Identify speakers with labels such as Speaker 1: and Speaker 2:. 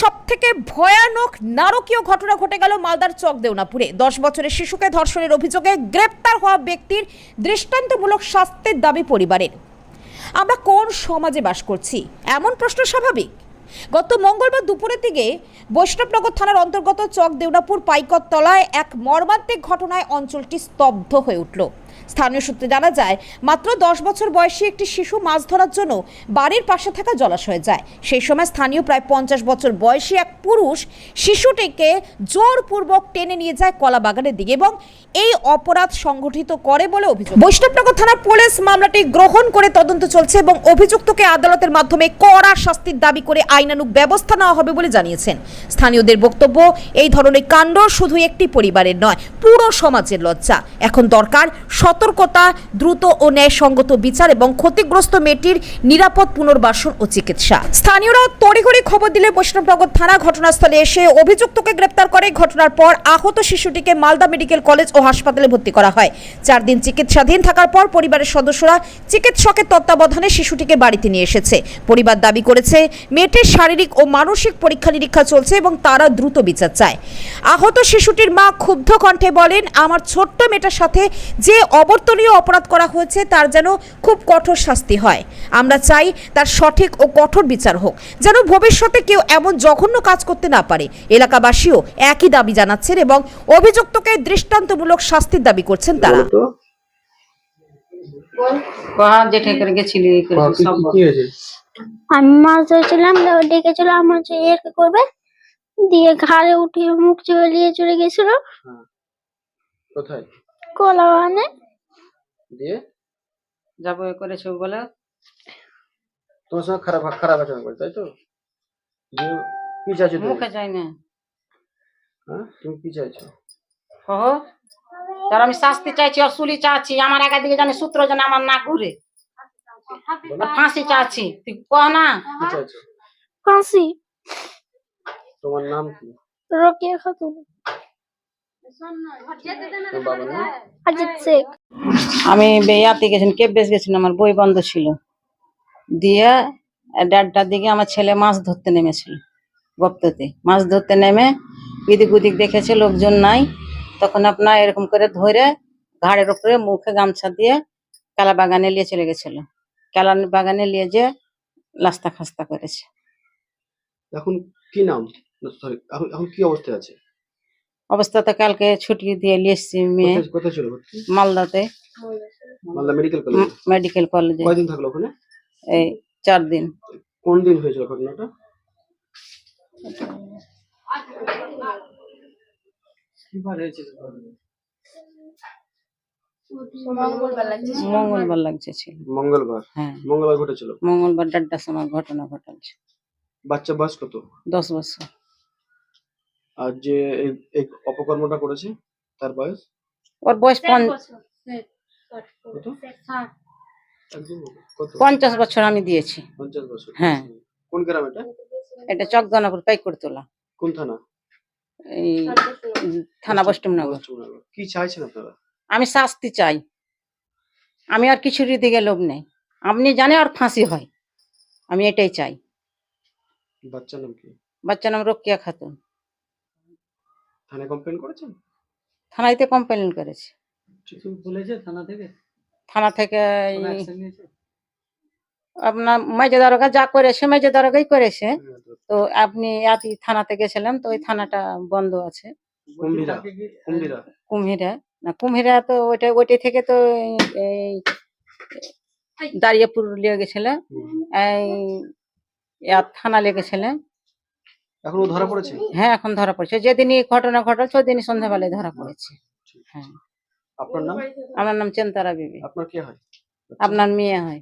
Speaker 1: সব থেকে ভয়ানক নারকীয় ঘটনা ঘটে গেল মালদার চক দেওনাপুরে। দশ বছরের শিশুকে ধর্ষণের অভিযোগে গ্রেপ্তার হওয়া ব্যক্তির দৃষ্টান্তমূলক শাস্তির দাবি পরিবারের। আমরা কোন সমাজে বাস করছি? এমন প্রশ্ন স্বাভাবিক? গত মঙ্গলবার দুপুরের দিকে বৈষ্ণবনগর থানার অন্তর্গত চক দেওনাপুর পাইকতলায় এক মর্মান্তিক ঘটনায় অঞ্চলটি স্তব্ধ হয়ে উঠল। স্থানীয় সূত্রে জানা যায়, মাত্র দশ বছর বয়সী একটি শিশু মাছ ধরার জন্য বাড়ির পাশে থাকা জলাশয়ে যায়। সেই সময় স্থানীয় প্রায় পঞ্চাশ বছর বয়সী এক পুরুষ শিশুটিকে জোরপূর্বক টেনে নিয়ে যায় কলা বাগানের দিকে এবং এই অপরাধ সংগঠিত করে বলে অভিযোগ। বৈষ্ণবনগর থানার পুলিশ মামলাটি গ্রহণ করে তদন্ত চলছে এবং অভিযুক্তকে আদালতের মাধ্যমে কড়া শাস্তির দাবি করে আইনানুগ ব্যবস্থা নেওয়া হবে বলে জানিয়েছেন। স্থানীয়দের বক্তব্য, এই ধরনের কাণ্ড শুধু একটি পরিবারের নয়, পুরো সমাজের লজ্জা। এখন দরকার সতর্কতা, দ্রুত ও ন্যায়সঙ্গত বিচার এবং ক্ষতিগ্রস্ত মেয়েটির নিরাপদ পুনর্বাসন ও চিকিৎসা। স্থানীয়রা তড়িঘড়ি খবর দিলে বৈষ্ণবনগর থানা ঘটনাস্থলে এসে অভিযুক্তকে গ্রেপ্তার করে। ঘটনার পর আহত শিশুটিকে মালদা মেডিকেল কলেজ ও হাসপাতালে ভর্তি করা হয়। চার দিন চিকিৎসাধীন থাকার পর পরিবারের সদস্যরা চিকিৎসকের তত্ত্বাবধানে শিশুটিকে বাড়িতে নিয়ে এসেছে। পরিবার দাবি করেছে, মেয়েটির শারীরিক ও মানসিক পরীক্ষা নিরীক্ষা চলছে এবং তারা দ্রুত বিচার চায়। আহত শিশুটির মা ক্ষুব্ধ কণ্ঠে বলেন, আমার ছোট্ট মেয়েটার সাথে যে অবর্তনীয় অপরাধ করা হয়েছে তার যেন খুব কঠোর শাস্তি হয়। আমরা চাই তার সঠিক ও কঠোর বিচার হোক যেন ভবিষ্যতে কেউ এমন জঘন্য কাজ করতে না পারে। এলাকাবাসীও একই দাবি জানাচ্ছেন এবং অভিযুক্তকে দৃষ্টান্তমূলক শাস্তির দাবি করছেন তারা।
Speaker 2: কহা জেঠে করে গেছিলি সব
Speaker 3: আমি মাছ ধরছিলাম তো ডেকেছিল আমার যে এর করবে? দিয়ে ঘাড়ে উঠিয়ে মুখ চলিয়ে চলে গেছিল।
Speaker 4: কোথায়?
Speaker 3: কলা
Speaker 4: দিয়ে
Speaker 2: যাব এ করেছে বলে
Speaker 4: তোমার সঙ্গে খারাপ খারাপ আচরণ করে তাই তো? যে কি চাইছো তুমি?
Speaker 2: মুখে যাই না
Speaker 4: হ্যাঁ? তুমি কি চাইছো
Speaker 2: কহ তার আমি শাস্তি চাইছি আর অসুলি চাচ্ছি আমার একা দিকে জানি সূত্র যেন আমার না ঘুরে। ফাঁসি চাচ্ছি তুই কহ না।
Speaker 3: ফাঁসি।
Speaker 4: তোমার নাম কি?
Speaker 3: রকিয়া খাতুন
Speaker 4: তোমার বাবার নাম
Speaker 3: অজিত শেখ
Speaker 2: আমি বেয়াতে গেছিলাম কেপ বেশ গেছিলাম আমার বই বন্ধ ছিল। দিয়ে দেড়টার দিকে আমার ছেলে মাছ ধরতে নেমেছিল গপ্ততে। মাছ ধরতে নেমে এদিক ওদিক দেখেছে লোকজন নাই। তখন আপনার এরকম করে ধরে ঘাড়ের উপরে মুখে গামছা দিয়ে কালা বাগানে নিয়ে চলে গেছিল। কালা বাগানে নিয়ে যে লাস্তা খাস্তা করেছে।
Speaker 4: এখন কি নাম? এখন কি অবস্থায় আছে?
Speaker 2: অবস্থাতে কালকে ছুটি দিয়ে নিয়ে এসছি মেয়ে
Speaker 4: কোথায়- কোথায় ছিল
Speaker 2: মালদাতে।
Speaker 4: মালদা মেডিকেল কলেজ
Speaker 2: মেডিকেল কলেজে
Speaker 4: কয়দিন থাকল ওখানে?
Speaker 2: এই চার দিন।
Speaker 4: কোন দিন হয়েছিল ঘটনাটা?
Speaker 2: মঙ্গলবার লাগছে।
Speaker 4: মঙ্গলবার?
Speaker 2: হ্যাঁ।
Speaker 4: মঙ্গলবার ঘটেছিল?
Speaker 2: মঙ্গলবার দেড়টার সময় ঘটনা ঘটাচ্ছে।
Speaker 4: বাচ্চা বয়স কত?
Speaker 2: দশ বছর।
Speaker 4: আর যে এই এই অপকর্মটা করেছে তার বয়স?
Speaker 2: ওর বয়স পঞ্চাশ বছর আমি দিয়েছি।
Speaker 4: পঞ্চাশ বছর।
Speaker 2: হ্যাঁ।
Speaker 4: কোন গ্রাম এটা?
Speaker 2: এটা চকদানাপুর পাই করে তোলা
Speaker 4: কোন থানা?
Speaker 2: এই থানা বৈষ্ণবনগর।
Speaker 4: কি চাইছেন আপনারা?
Speaker 2: আমি শাস্তি চাই। আমি আর কিছুর দিকে লোভ নেই। আপনি জানে আর ফাঁসি হয়। আমি এটাই চাই।
Speaker 4: বাচ্চার নাম কি?
Speaker 2: বাচ্চা নাম রকিয়া খাতুন।
Speaker 4: থানায় কমপ্লেন করেছেন?
Speaker 2: থানাইতে কমপ্লেন করেছে।
Speaker 4: কিছু বলেছে থানা থেকে?
Speaker 2: থানা থেকে আপনার মেজে দারোগা যা করেছে মেজে দারোগাই করেছে। তো আপনি আতি থানাতে গেছিলেন তো ওই থানাটা বন্ধ আছে।
Speaker 4: কুম্ভীরা।
Speaker 2: না কুম্ভীরা তো ওইটা ওইটা থেকে তো এই- এই দাঁড়িয়েপুর লিয়ে গেছিলে এই ইয়া থানা লেগেছিলে
Speaker 4: এখন ও ধরা পড়েছে?
Speaker 2: হ্যাঁ এখন ধরা পড়েছে। যেদিনই ঘটনা ঘটেছে সেদিনই দিনই সন্ধ্যাবেলায় ধরা পড়েছে। হ্যাঁ।
Speaker 4: আপনার নাম?
Speaker 2: আমার নাম চেন্তারা বিবি।
Speaker 4: আপনার কি হয়?
Speaker 2: আপনার মেয়ে হয়।